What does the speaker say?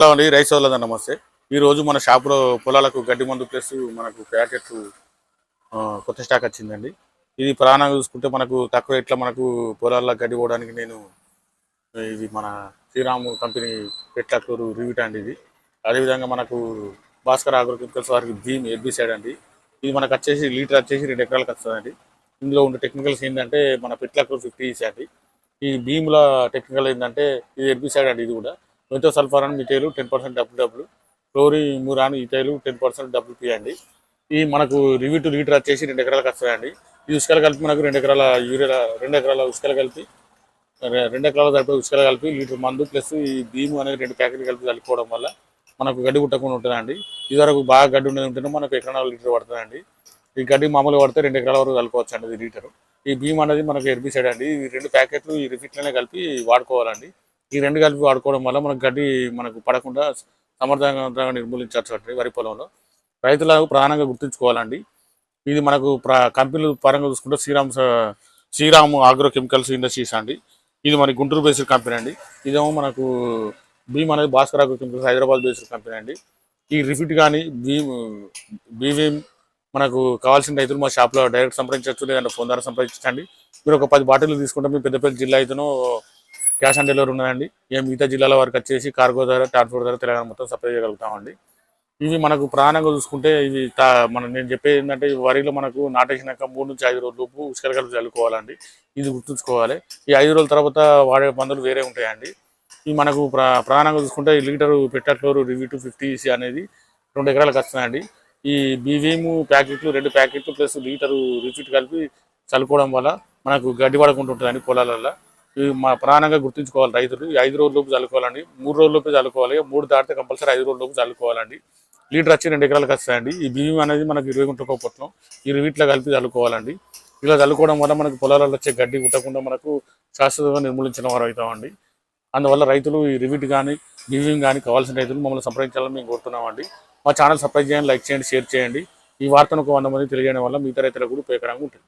Hello అండి rice వాళ్ళ నమస్తే. ఈ రోజు మన షాప్లో పొలాలకు గడ్డి మందు ప్లస్ మనకు ప్యాకెట్ కొత్త స్టాక్ వచ్చిందండి. ఇది ప్రధానంగా చూసుకుంటే మనకు తక్కువ రేట్ల మనకు పొలాల్లో గడ్డి పోవడానికి నేను ఇది మన శ్రీరాము కంపెనీ పెట్లూరు రివిట్ అండి ఇది. అదేవిధంగా మనకు భాస్కర్ అగ్రోకెమికల్స్ వారికి భీమ్ ఎర్బిసైడ్ అండి. ఇది మనకు వచ్చేసి లీటర్ వచ్చేసి రెండు ఎకరాలకు వస్తుందండి. ఇందులో ఉండే టెక్నికల్స్ ఏంటంటే మన పెట్లూరు ఫిఫ్టీ ఈసీ అండి. ఈ భీముల టెక్నికల్ ఏంటంటే ఇది ఎర్బిసైడ్ అండి ఇది కూడా. ఎంతో సల్ఫర్ మిథైలు టెన్ పర్సెంట్ డబ్బులు డబ్బులు chlorimuron ethyl ten percent డబ్బులు పీ అండి. ఈ మనకు రివ్యూ టు లీటర్ వచ్చేసి రెండు ఎకరాలకు వస్తాయండి. ఈ ఉసుకలు కలిపి మనకు రెండు ఎకరాల యూరియా రెండు ఎకరాల ఉసుకలు కలిపి రెండు ఎకరాల సరిపోయి ఉసుకలు కలిపి లీటర్ మందు ప్లస్ ఈ భీము అనేది రెండు ప్యాకెట్లు కలిపి కలుపుకోవడం వల్ల మనకు గడ్డి కుట్టకుండా ఉంటుందండి. ఇదివరకు బాగా గడ్డి ఉండేది ఉంటేనే మనకు ఎకరాల లీటర్ పడుతుందండి. ఈ గడ్డి మామూలుగా పడితే రెండు ఎకరాల వరకు కలుపుకోవచ్చు అండి ఇది లీటర్. ఈ భీమ్ అనేది మనకు ఎర్బిసైడ్ అండి. ఈ రెండు ప్యాకెట్లు ఈ రిఫిట్లనే కలిపి వాడుకోవాలండి. ఈ రెండు కలిపి వాడుకోవడం వల్ల మనకు గడ్డి మనకు పడకుండా సమర్థవంతంగా నిర్మూలించవచ్చు అండి వరి పొలంలో. రైతులకు ప్రధానంగా గుర్తుంచుకోవాలండి. ఇది మనకు ప్ర కంపెనీలు పరంగా చూసుకుంటే Sriram Sriram agro chemicals industries అండి. ఇది మన గుంటూరు బేస్డ్ కంపెనీ అండి. ఇదేమో మనకు భీమ్ అనేది Bhaskar agro chemicals Hyderabad based company అండి. ఈ రిఫిట్ కానీ భీమ్ బీవీఎం మనకు కావాల్సిన రైతులు మా షాప్లో డైరెక్ట్ సంప్రదించవచ్చు లేదంటే ఫోన్ ద్వారా సంప్రదించండి మీరు ఒక పది బాటిల్ తీసుకుంటే మీ పెద్దపల్లి జిల్లా అయితేనో క్యాష్ ఆన్ డెలివరీ ఉన్నదండి ఏ మిగతా జిల్లాల వరకు వచ్చేసి కార్గో ధర ట్రాన్స్పోర్ట్ ధర తెలంగాణ మొత్తం సప్లై చేయగలుగుతామండి. ఇవి మనకు ప్రాణంగా చూసుకుంటే ఇవి తా- మనం నేను చెప్పేది ఏంటంటే వరిలో మనకు నాటేసినాక మూడు నుంచి ఐదు రోజుల లోపు చల్లుకోవాలండి. ఇది గుర్తుంచుకోవాలి. ఈ ఐదు రోజుల తర్వాత వాడే మందులు వేరే ఉంటాయండి. ఇవి మనకు ప్ర ప్రధానంగా చూసుకుంటే ఈ లీటరు పెట్టట్లోరు రివ్యూ టూ ఫిఫ్టీ అనేది రెండు ఎకరాలకు వస్తుందండి. ఈ బీవీము ప్యాకెట్లు రెండు ప్యాకెట్లు ప్లస్ లీటరు రిఫిట్ కలిపి చల్లుకోవడం వల్ల మనకు గడ్డి పడకుండా ఉంటుందండి పొలాలలో మా ప్రాణంగా గుర్తుంచుకోవాలి రైతులు. ఈ ఐదు రోజులలోపు చల్లుకోవాలండి. మూడు రోజులలోపు చల్లుకోవాలి. మూడు దాటితే కంపల్సరీ ఐదు రోజులలోపు చల్లుకోవాలండి. లీటర్ వచ్చి రెండు ఎకరాలకు వస్తాయండి. ఈ బియ్యం అనేది మనకి ఇరవై గుంటల పొట్లం ఈ వీటిలో కలిపి చల్లుకోవాలండి. ఇలా చల్లుకోవడం వల్ల మనకు పొలాలలో వచ్చే గడ్డి కుట్టకుండా మనకు శాశ్వతంగా నిర్మూలించిన వారు అవుతామండి. అందువల్ల రైతులు ఈ రివిట్ కానీ బియ్యం కానీ కావాల్సిన రైతులు మమ్మల్ని సంప్రదించాలని మేము కోరుతున్నామండి. మా ఛానల్ సబ్స్క్రైబ్ చేయండి లైక్ చేయండి షేర్ చేయండి. ఈ వార్తను ఒక వంద మంది తెలియజేయడం వల్ల మిగతా రైతులకు కూడా ఉపయోగకరంగా ఉంటుంది.